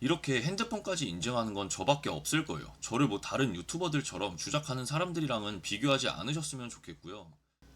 이렇게 핸드폰까지 인증하는 건 저밖에 없을 거예요. 저를 뭐 다른 유튜버들처럼 주작하는 사람들이랑은 비교하지 않으셨으면 좋겠고요.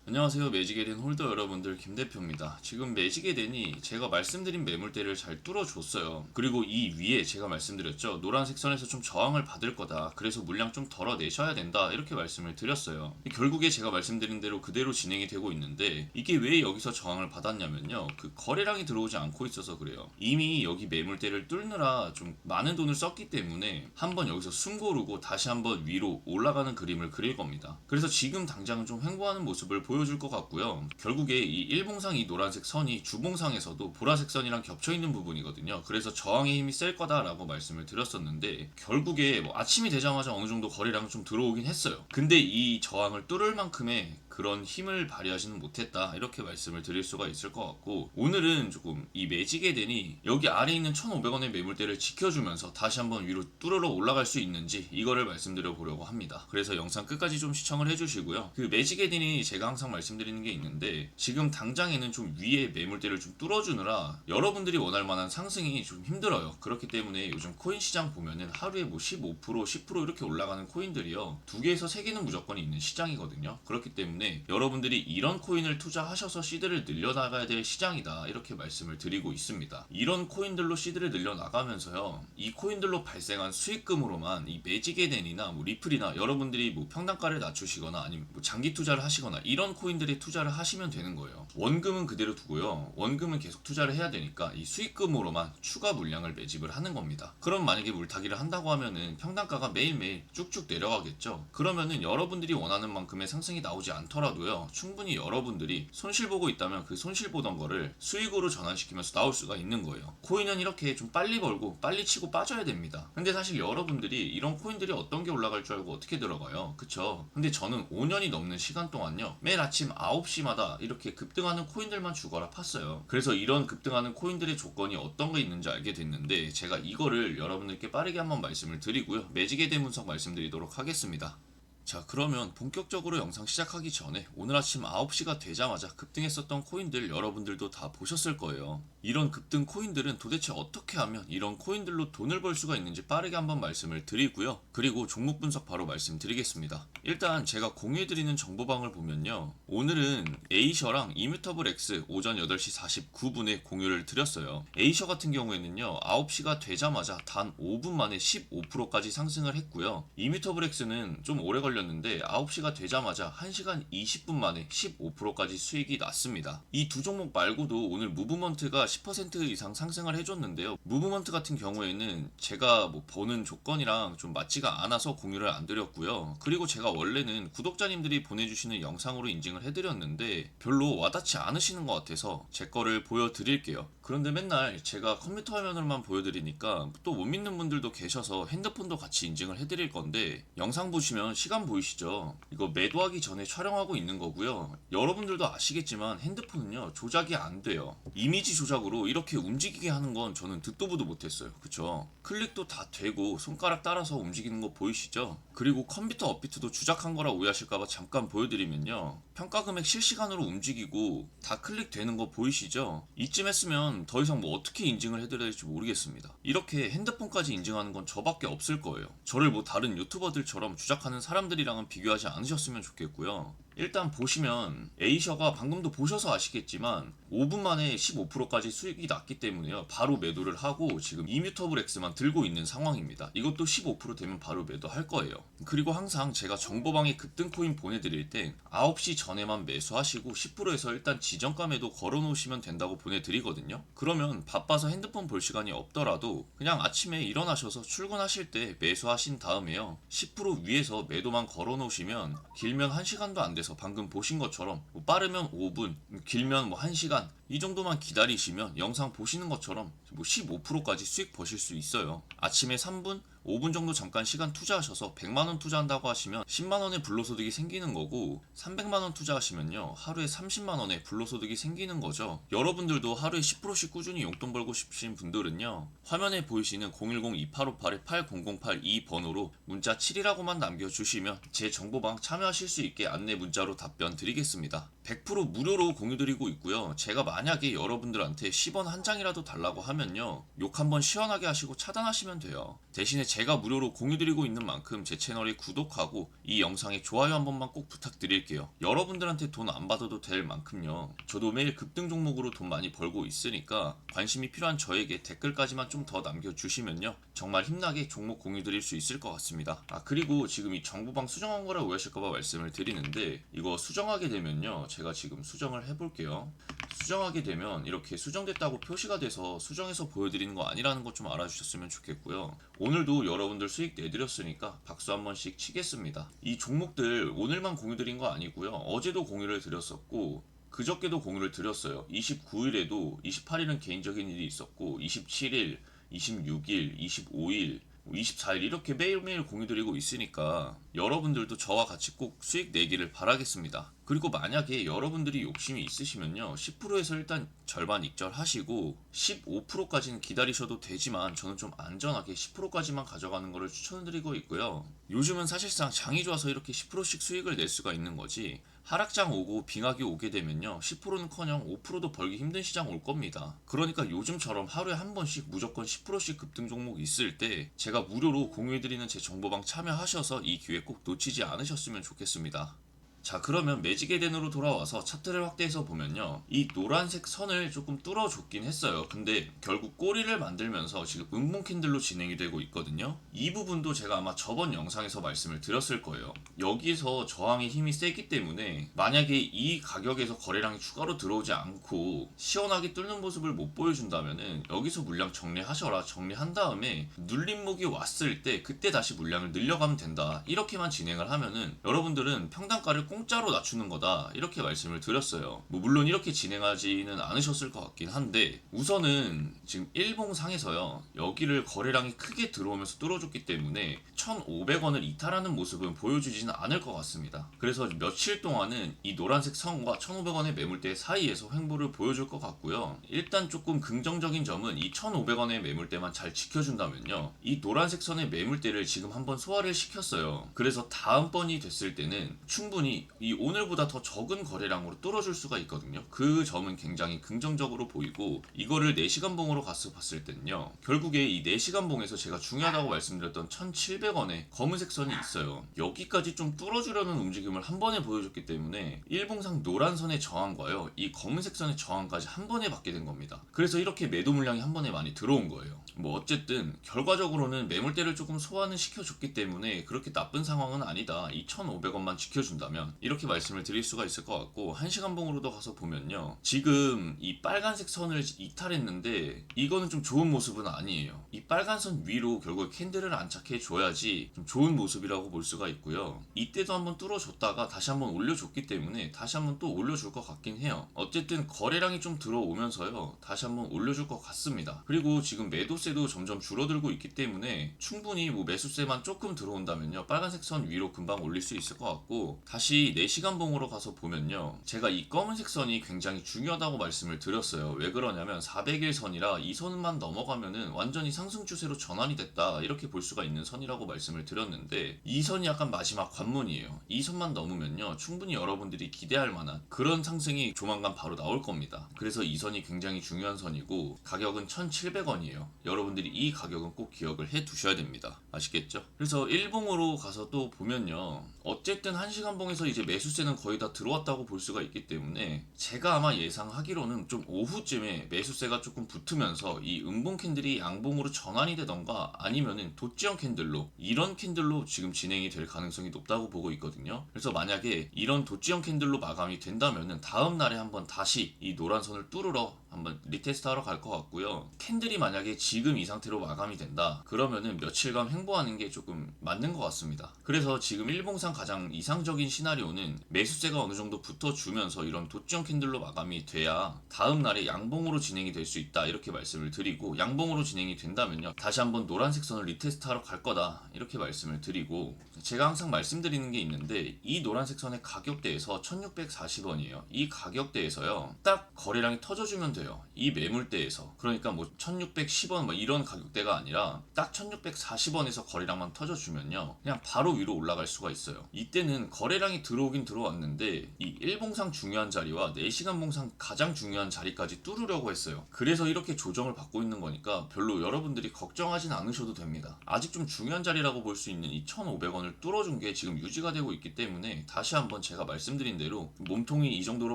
안녕하세요. 매직에덴 홀더 여러분들 김대표입니다. 지금 매직에덴이 제가 말씀드린 매물대를 잘 뚫어줬어요. 그리고 이 위에 제가 말씀드렸죠. 노란 색 선에서 좀 저항을 받을 거다. 그래서 물량 좀 덜어내셔야 된다. 이렇게 말씀을 드렸어요. 결국에 제가 말씀드린 대로 그대로 진행이 되고 있는데 이게 왜 여기서 저항을 받았냐면요. 그 거래량이 들어오지 않고 있어서 그래요. 이미 여기 매물대를 뚫느라 좀 많은 돈을 썼기 때문에 한번 여기서 숨 고르고 다시 한번 위로 올라가는 그림을 그릴 겁니다. 그래서 지금 당장은 좀 횡보하는 모습을 보 여줄 것 같고요. 결국에 이 일봉상 이 노란색 선이 주봉상에서도 보라색 선이랑 겹쳐 있는 부분이거든요. 그래서 저항의 힘이 셀 거다라고 말씀을 드렸었는데 결국에 뭐 아침이 되자마자 어느 정도 거래량 좀 들어오긴 했어요. 근데 이 저항을 뚫을 만큼의 그런 힘을 발휘하지는 못했다 이렇게 말씀을 드릴 수가 있을 것 같고 오늘은 조금 이 매직에 되니 여기 아래 있는 1,500원의 매물대를 지켜주면서 다시 한번 위로 뚫으러 올라갈 수 있는지 이거를 말씀드려 보려고 합니다. 그래서 영상 끝까지 좀 시청을 해주시고요. 그 매직에 되니 제가 항상 말씀드리는 게 있는데 지금 당장에는 좀 위에 매물대를 좀 뚫어주느라 여러분들이 원할 만한 상승이 좀 힘들어요. 그렇기 때문에 요즘 코인 시장 보면은 하루에 뭐 15% 10% 이렇게 올라가는 코인들이요 두 개에서 세 개는 무조건 있는 시장이거든요. 그렇기 때문에 여러분들이 이런 코인을 투자하셔서 시드를 늘려나가야 될 시장이다 이렇게 말씀을 드리고 있습니다. 이런 코인들로 시드를 늘려나가면서요 이 코인들로 발생한 수익금으로만 이 매직에덴이나 뭐 리플이나 여러분들이 뭐 평단가를 낮추시거나 아니면 뭐 장기 투자를 하시거나 이런 코인들에 투자를 하시면 되는 거예요. 원금은 그대로 두고요. 원금은 계속 투자를 해야 되니까 이 수익금으로만 추가 물량을 매집을 하는 겁니다. 그럼 만약에 물타기를 한다고 하면은 평단가가 매일매일 쭉쭉 내려가겠죠. 그러면은 여러분들이 원하는 만큼의 상승이 나오지 않 더라도요. 충분히 여러분들이 손실 보고 있다면 그 손실 보던 거를 수익으로 전환시키면서 나올 수가 있는 거예요. 코인은 이렇게 좀 빨리 벌고 빨리 치고 빠져야 됩니다. 근데 사실 여러분들이 이런 코인들이 어떤 게 올라갈 줄 알고 어떻게 들어가요? 그쵸? 근데 저는 5년이 넘는 시간 동안요. 매일 아침 9시마다 이렇게 급등하는 코인들만 죽어라 팠어요. 그래서 이런 급등하는 코인들의 조건이 어떤 게 있는지 알게 됐는데 제가 이거를 여러분들께 빠르게 한번 말씀을 드리고요. 매직에 분석 말씀드리도록 하겠습니다. 자 그러면 본격적으로 영상 시작하기 전에 오늘 아침 9시가 되자마자 급등했었던 코인들 여러분들도 다 보셨을 거예요. 이런 급등 코인들은 도대체 어떻게 하면 이런 코인들로 돈을 벌 수가 있는지 빠르게 한번 말씀을 드리고요. 그리고 종목 분석 바로 말씀드리겠습니다. 일단 제가 공유해드리는 정보방을 보면요. 오늘은 에이셔랑 이뮤터블 X 오전 8시 49분에 공유를 드렸어요. 에이셔 같은 경우에는요. 9시가 되자마자 단 5분 만에 15%까지 상승을 했고요. 이뮤터블 X는 좀 오래 걸렸 는데 9시가 되자마자 1시간 20분 만에 15%까지 수익이 났습니다. 이 두 종목 말고도 오늘 무브먼트가 10% 이상 상승을 해줬는데요. 무브먼트 같은 경우에는 제가 뭐 보는 조건이랑 좀 맞지가 않아서 공유를 안 드렸고요. 그리고 제가 원래는 구독자님들이 보내주시는 영상으로 인증을 해드렸는데 별로 와닿지 않으시는 것 같아서 제 거를 보여드릴게요. 그런데 맨날 제가 컴퓨터 화면으로만 보여드리니까 또 못 믿는 분들도 계셔서 핸드폰도 같이 인증을 해드릴 건데 영상 보시면 시간 보이시죠? 이거 매도하기 전에 촬영하고 있는 거고요. 여러분들도 아시겠지만 핸드폰은요 조작이 안 돼요. 이미지 조작으로 이렇게 움직이게 하는 건 저는 듣도 보도 못했어요. 그쵸? 클릭도 다 되고 손가락 따라서 움직이는 거 보이시죠? 그리고 컴퓨터 업비트도 주작한 거라 오해하실까봐 잠깐 보여드리면요. 평가 금액 실시간으로 움직이고 다 클릭되는 거 보이시죠? 이쯤 했으면 더 이상 뭐 어떻게 인증을 해드려야 될지 모르겠습니다. 이렇게 핸드폰까지 인증하는 건 저밖에 없을 거예요. 저를 뭐 다른 유튜버들처럼 주작하는 사람들 이랑은 비교하지 않으셨으면 좋겠고요. 일단 보시면 에이셔가 방금도 보셔서 아시겠지만 5분 만에 15%까지 수익이 났기 때문에요. 바로 매도를 하고 지금 이뮤터블 X만 들고 있는 상황입니다. 이것도 15% 되면 바로 매도할 거예요. 그리고 항상 제가 정보방에 급등 코인 보내드릴 때 9시 전에만 매수하시고 10%에서 일단 지정가 매도 걸어놓으시면 된다고 보내드리거든요. 그러면 바빠서 핸드폰 볼 시간이 없더라도 그냥 아침에 일어나셔서 출근하실 때 매수하신 다음에요. 10% 위에서 매도만 걸어놓으시면 길면 1시간도 안 돼서 방금 보신 것처럼 뭐 빠르면 5분, 길면 뭐 1시간 이 정도만 기다리시면 영상 보시는 것처럼 뭐 15%까지 수익 버실 수 있어요. 아침에 3분, 5분 정도 잠깐 시간 투자하셔서 100만원 투자한다고 하시면 10만원의 불로소득이 생기는 거고 300만원 투자하시면요 하루에 30만원의 불로소득이 생기는 거죠. 여러분들도 하루에 10%씩 꾸준히 용돈 벌고 싶으신 분들은요 화면에 보이시는 010-2858-8008이 번호로 문자 7이라고만 남겨주시면 제 정보방 참여하실 수 있게 안내 문자로 답변 드리겠습니다. 100% 무료로 공유 드리고 있고요. 제가 많이 만약에 여러분들한테 10원 한 장이라도 달라고 하면요 욕 한번 시원하게 하시고 차단하시면 돼요. 대신에 제가 무료로 공유드리고 있는 만큼 제 채널에 구독하고 이 영상에 좋아요 한 번만 꼭 부탁드릴게요. 여러분들한테 돈 안 받아도 될 만큼요 저도 매일 급등 종목으로 돈 많이 벌고 있으니까 관심이 필요한 저에게 댓글까지만 좀 더 남겨주시면요 정말 힘나게 종목 공유 드릴 수 있을 것 같습니다. 아 그리고 지금 이 정부방 수정한 거라 오해하실까봐 말씀을 드리는데 이거 수정하게 되면요 제가 지금 수정을 해볼게요 수정하게 되면 이렇게 수정됐다고 표시가 돼서 수정해서 보여드리는 거 아니라는 것 좀 알아주셨으면 좋겠고요. 오늘도 여러분들 수익 내드렸으니까 박수 한 번씩 치겠습니다. 이 종목들 오늘만 공유 드린 거 아니고요. 어제도 공유를 드렸었고 그저께도 공유를 드렸어요. 29일에도 28일은 개인적인 일이 있었고 27일, 26일, 25일 24일 이렇게 매일매일 공유드리고 있으니까 여러분들도 저와 같이 꼭 수익 내기를 바라겠습니다. 그리고 만약에 여러분들이 욕심이 있으시면요. 10%에서 일단 절반 익절하시고 15%까지는 기다리셔도 되지만 저는 좀 안전하게 10%까지만 가져가는 것을 추천드리고 있고요. 요즘은 사실상 장이 좋아서 이렇게 10%씩 수익을 낼 수가 있는 거지 하락장 오고 빙하기 오게 되면요 10%는커녕 5%도 벌기 힘든 시장 올 겁니다. 그러니까 요즘처럼 하루에 한 번씩 무조건 10%씩 급등 종목 있을 때 제가 무료로 공유해드리는 제 정보방 참여하셔서 이 기회 꼭 놓치지 않으셨으면 좋겠습니다. 자 그러면 매직 에덴으로 돌아와서 차트를 확대해서 보면요. 이 노란색 선을 조금 뚫어줬긴 했어요. 근데 결국 꼬리를 만들면서 지금 음봉 캔들로 진행이 되고 있거든요. 이 부분도 제가 아마 저번 영상에서 말씀을 드렸을 거예요. 여기서 저항의 힘이 세기 때문에 만약에 이 가격에서 거래량이 추가로 들어오지 않고 시원하게 뚫는 모습을 못 보여준다면은 여기서 물량 정리하셔라. 정리한 다음에 눌림목이 왔을 때 그때 다시 물량을 늘려가면 된다. 이렇게만 진행을 하면은 여러분들은 평단가를 공짜로 낮추는 거다 이렇게 말씀을 드렸어요. 뭐 물론 이렇게 진행하지는 않으셨을 것 같긴 한데 우선은 지금 일봉상에서요 여기를 거래량이 크게 들어오면서 뚫어줬기 때문에 1,500원을 이탈하는 모습은 보여주지는 않을 것 같습니다. 그래서 며칠 동안은 이 노란색 선과 1,500원의 매물대 사이에서 횡보를 보여줄 것 같고요. 일단 조금 긍정적인 점은 이 1,500원의 매물대만 잘 지켜준다면요 이 노란색 선의 매물대를 지금 한번 소화를 시켰어요. 그래서 다음번이 됐을 때는 충분히 이 오늘보다 더 적은 거래량으로 뚫어줄 수가 있거든요. 그 점은 굉장히 긍정적으로 보이고 이거를 4시간 봉으로 가서 봤을 때는요. 결국에 이 4시간 봉에서 제가 중요하다고 말씀드렸던 1,700원의 검은색 선이 있어요. 여기까지 좀 뚫어주려는 움직임을 한 번에 보여줬기 때문에 일봉상 노란 선의 저항과요. 이 검은색 선의 저항까지 한 번에 받게 된 겁니다. 그래서 이렇게 매도 물량이 한 번에 많이 들어온 거예요. 뭐 어쨌든 결과적으로는 매물대를 조금 소화는 시켜줬기 때문에 그렇게 나쁜 상황은 아니다. 이 1,500원만 지켜준다면 이렇게 말씀을 드릴 수가 있을 것 같고 1시간 봉으로도 가서 보면요. 지금 이 빨간색 선을 이탈했는데 이거는 좀 좋은 모습은 아니에요. 이 빨간 선 위로 결국 캔들을 안착해 줘야지 좀 좋은 모습이라고 볼 수가 있고요. 이때도 한번 뚫어줬다가 다시 한번 올려줬기 때문에 다시 한번 또 올려줄 것 같긴 해요. 어쨌든 거래량이 좀 들어오면서요. 다시 한번 올려줄 것 같습니다. 그리고 지금 매도세도 점점 줄어들고 있기 때문에 충분히 뭐 매수세만 조금 들어온다면요. 빨간색 선 위로 금방 올릴 수 있을 것 같고 다시 4시간 봉으로 가서 보면요. 제가 이 검은색 선이 굉장히 중요하다고 말씀을 드렸어요. 왜 그러냐면 400일 선이라 이 선만 넘어가면은 완전히 상승 추세로 전환이 됐다. 이렇게 볼 수가 있는 선이라고 말씀을 드렸는데 이 선이 약간 마지막 관문이에요. 이 선만 넘으면요. 충분히 여러분들이 기대할 만한 그런 상승이 조만간 바로 나올 겁니다. 그래서 이 선이 굉장히 중요한 선이고 가격은 1,700원이에요. 여러분들이 이 가격은 꼭 기억을 해 두셔야 됩니다. 아시겠죠? 그래서 일봉으로 가서 또 보면요. 어쨌든 1시간 봉에서 이제 매수세는 거의 다 들어왔다고 볼 수가 있기 때문에 제가 아마 예상하기로는 좀 오후쯤에 매수세가 조금 붙으면서 이 음봉 캔들이 양봉으로 전환이 되던가 아니면은 도지형 캔들로 이런 캔들로 지금 진행이 될 가능성이 높다고 보고 있거든요. 그래서 만약에 이런 도지형 캔들로 마감이 된다면은 다음 날에 한번 다시 이 노란 선을 뚫으러 한번 리테스트 하러 갈 것 같고요. 캔들이 만약에 지금 이 상태로 마감이 된다. 그러면은 며칠간 횡보하는 게 조금 맞는 것 같습니다. 그래서 지금 일봉상 가장 이상적인 시나리오 는 매수세가 어느 정도 붙어주면서 이런 도지형 캔들로 마감이 돼야 다음 날에 양봉으로 진행이 될 수 있다. 이렇게 말씀을 드리고 양봉으로 진행이 된다면요. 다시 한번 노란색 선을 리테스트 하러 갈 거다. 이렇게 말씀을 드리고 제가 항상 말씀드리는 게 있는데 이 노란색 선의 가격대에서 1640원이에요. 이 가격대에서요. 딱 거래량이 터져주면 돼요. 이 매물대에서. 그러니까 뭐 1610원 뭐 이런 가격대가 아니라 딱 1640원에서 거래량만 터져주면요. 그냥 바로 위로 올라갈 수가 있어요. 이때는 거래량이 들어오긴 들어왔는데 이 1봉상 중요한 자리와 4시간 봉상 가장 중요한 자리까지 뚫으려고 했어요. 그래서 이렇게 조정을 받고 있는 거니까 별로 여러분들이 걱정하진 않으셔도 됩니다. 아직 좀 중요한 자리라고 볼 수 있는 이 1,500원을 뚫어준 게 지금 유지가 되고 있기 때문에 다시 한번 제가 말씀드린 대로 몸통이 이 정도로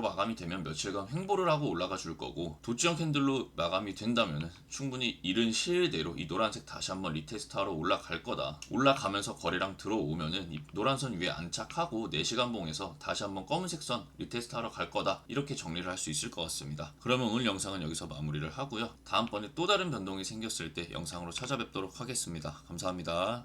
마감이 되면 며칠간 횡보를 하고 올라가 줄 거고 도치형 캔들로 마감이 된다면 충분히 이른 시일대로 이 노란색 다시 한번 리테스트하러 올라갈 거다. 올라가면서 거래량 들어오면은 이 노란선 위에 안착하고 4 시간 봉에서 다시 한번 검은색 선 리테스트 하러 갈 거다. 이렇게 정리를 할 수 있을 것 같습니다. 그러면 오늘 영상은 여기서 마무리를 하고요. 다음번에 또 다른 변동이 생겼을 때 영상으로 찾아뵙도록 하겠습니다. 감사합니다.